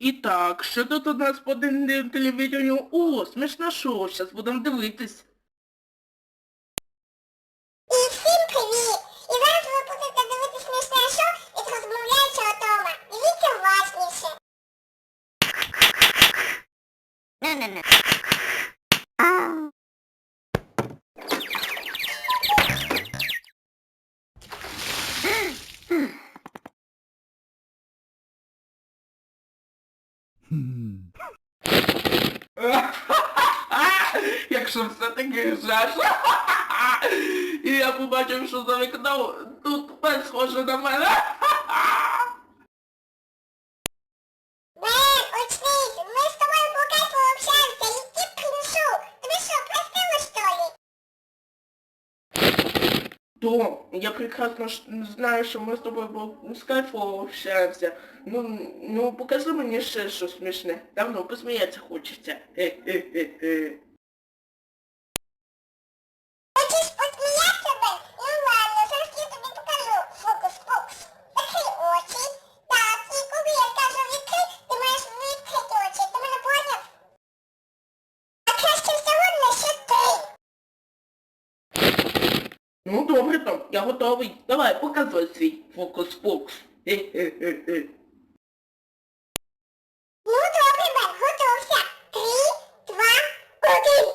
І так, що тут у нас по телевізію? О, смішно шоу, зараз будемо дивитись. І всім привіт! І зараз ви будете дивитися смішне шоу від розмовляючого Тома. Дивіться Hmm. Jak szef strategii rzesz? I ja mu Maciek już zamyknął, tu bez chorzy na mele? Том, я прекрасно знаю, що ми з тобою по скайпу общаємося. Ну, ну покажи мені ще щось смішне. Давно посміятися хочеться. Хе-хе-хе-хе. Хочеш посміятися, Бен? Ну ладно, зараз я тобі покажу. Фокус-покус. Закрий очі. Так, і коли я кажу відкрий, ти маєш відкрити очі. Ти мене поняв? А краще всього на ще три. Ну добре, Том, я готовий. Давай, показуй свій фокус-покус. Хе-хе-хе-хе. Ну добре, Бен, готовся. Три, два, один.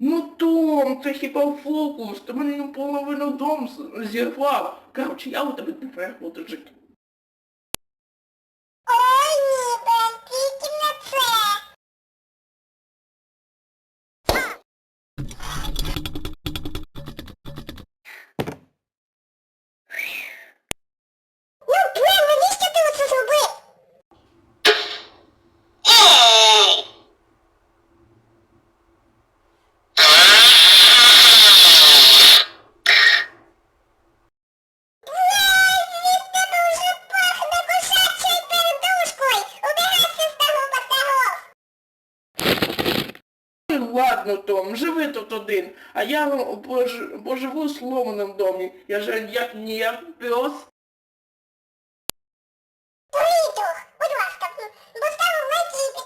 Ну Том, це хіба фокус? Ти мені половину дом з- зірвав. Короче, я у тебе тепер буду жити. ладно, Том, живи тут один, а я вам поживу в сломаному домі. Я же як ніяк пес. Витюх, будь ласка, доставив лайк і